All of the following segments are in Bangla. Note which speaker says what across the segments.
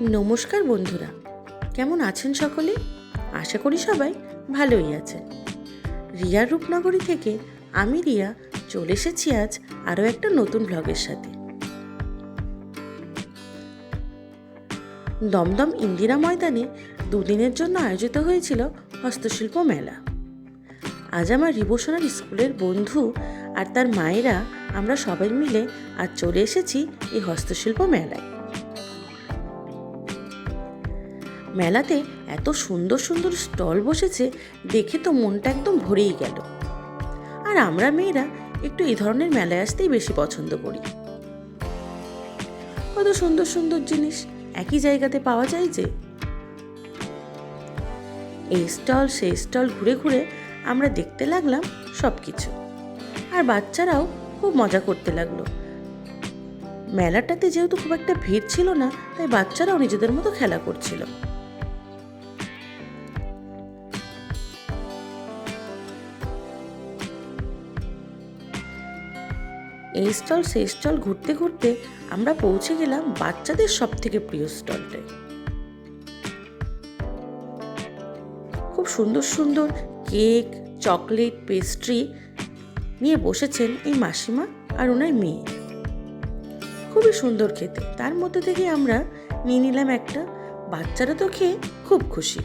Speaker 1: নমস্কার বন্ধুরা। কেমন আছেন সকলে? আশা করি সবাই ভালোই আছেন। রিয়ার রূপনগরী থেকে আমি রিয়া চলে এসেছি আজ আরও একটা নতুন ব্লগের সাথে। দমদম ইন্দিরা ময়দানে দুদিনের জন্য আয়োজিত হয়েছিল হস্তশিল্প মেলা। আজ আমার রিভোশনাল স্কুলের বন্ধু আর তার মায়েরা আমরা সবাই মিলে আজ চলে এসেছি এই হস্তশিল্প মেলায়। মেলাতে এত সুন্দর সুন্দর স্টল বসেছে দেখে তো মনটা একদম ভরেই গেল। আর আমরা মেয়েরা একটু এই ধরনের মেলায় আসতেই বেশি পছন্দ করি। কত সুন্দর সুন্দর জিনিস একই জায়গাতে পাওয়া যায় যে। এই স্টল, সেই স্টল ঘুরে ঘুরে আমরা দেখতে লাগলাম সব কিছু আর বাচ্চারাও খুব মজা করতে লাগল। মেলাটাতে যেহেতু খুব একটা ভিড় ছিল না, তাই বাচ্চারাও নিজেদের মতো খেলা করছিল। এই স্টল, সেই স্টল ঘুরতে ঘুরতে আমরা পৌঁছে গেলাম বাচ্চাদের সব থেকে প্রিয় স্টলটায়। খুব সুন্দর সুন্দর কেক, চকলেট, পেস্ট্রি নিয়ে বসেছেন এই মাসিমা আর ওনার মেয়ে। খুবই সুন্দর খেতে। তার মধ্যে থেকে আমরা নিয়ে নিলাম একটা। বাচ্চারা তো খেয়ে খুব খুশি।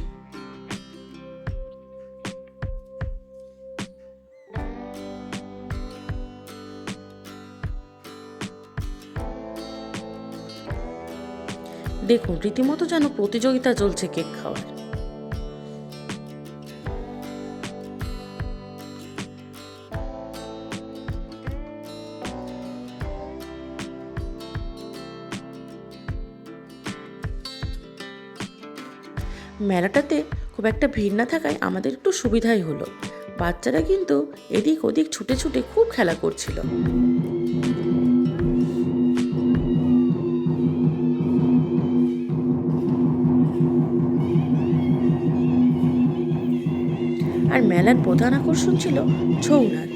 Speaker 1: দেখুন, রীতিমতো যেন প্রতিযোগিতা চলছে কেক খাওয়ার। মেলাটাতে খুব একটা ভিড় না থাকায় আমাদের একটু সুবিধাই হলো। বাচ্চারা কিন্তু এদিক ওদিক ছুটে ছুটে খুব খেলা করছিল। মেলার প্রধান আকর্ষণ ছিল ছৌ নাচ।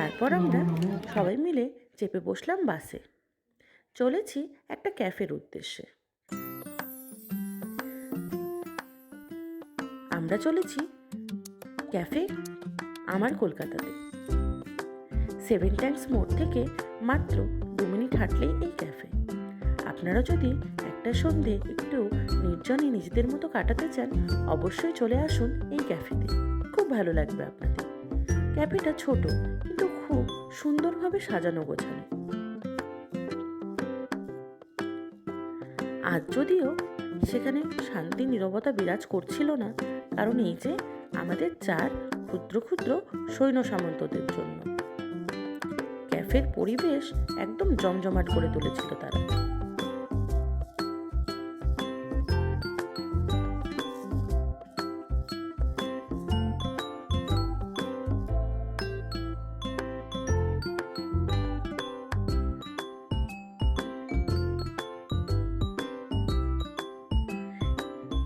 Speaker 1: তারপর আমরা সবাই মিলে চেপে বসলাম বাসে। চলেছি একটা ক্যাফের উদ্দেশ্যে। আমরা চলেছি ক্যাফে আমার কলকাতাতে। সেভেন ট্যাঙ্কস মোড় থেকে মাত্র দু মিনিট হাঁটলেই এই ক্যাফে। আপনারা যদি একটা সন্ধে একটু নির্জনে নিজেদের মতো কাটাতে চান, অবশ্যই চলে আসুন এই ক্যাফেতে। খুব ভালো লাগবে আপনাদের। ক্যাফেটা ছোট, কিন্তু সুন্দরভাবে সাজানো গোছানো। আজ যদিও সেখানে শান্তি, নিরবতা বিরাজ করছিল না কারণ এই যে আমাদের চার ক্ষুদ্র ক্ষুদ্র সৈন্য সামন্তদের জন্য। ক্যাফের পরিবেশ একদম জমজমাট করে তুলেছিল তারা।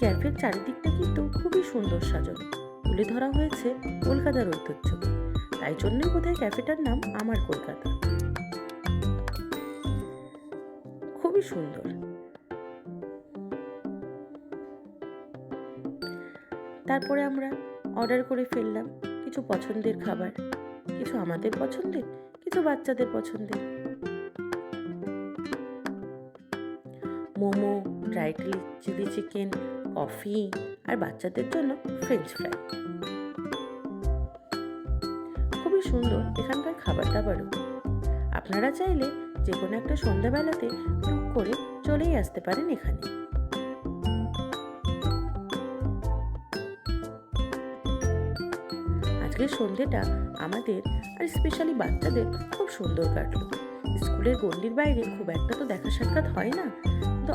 Speaker 1: ক্যাফের চারিদিকটা কিন্তু খুবই সুন্দর সাজানো। তুলে ধরা হয়েছে কলকাতার ঐতিহ্যকে তাই জন্যই বোধহয় ক্যাফেটার নাম আমার কলকাতা। খুবই সুন্দর। তারপরে আমরা অর্ডার করে ফেললাম কিছু পছন্দের খাবার। কিছু আমাদের পছন্দের, কিছু বাচ্চাদের পছন্দের। Momo dry chilli chicken, coffee আর বাচ্চাদের জন্য ফ্রেঞ্চ ফ্রাই খুবই সুন্দর এখানকার খাবার দাবারও। আপনারা চাইলে যে কোনো একটা সন্ধ্যাবেলাতে টুক করে চলেই আসতে পারেন এখানে। আজকের সন্ধেটা আমাদের আর স্পেশালি বাচ্চাদের খুব সুন্দর কাটলো। স্কুলের গণ্ডির বাইরে খুব একটা তো দেখা সাক্ষাৎ হয় না।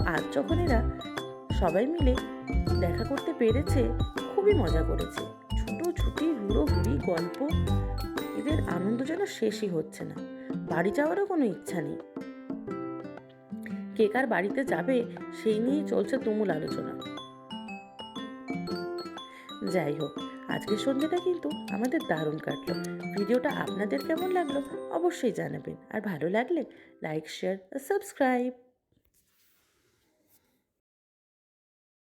Speaker 1: আজ যখন এরা সবাই মিলে দেখা করতে পেরেছে, খুবই মজা করেছে। ছুটো ছুটি হুড়ো হুড়ি গল্প এদের আনন্দ যেন শেষই হচ্ছে না। বাড়ি যাওয়ারও কোনো ইচ্ছা নেই। কে কার বাড়িতে যাবে, সেই নিয়েই চলছে তুমুল আলোচনা। যাই হোক, আজকের সন্ধ্যেটা কিন্তু আমাদের দারুণ কাটলো। ভিডিওটা আপনাদের কেমন লাগল, অবশ্যই জানাবেন। আর ভালো লাগলে, লাইক, শেয়ার সাবস্ক্রাইব।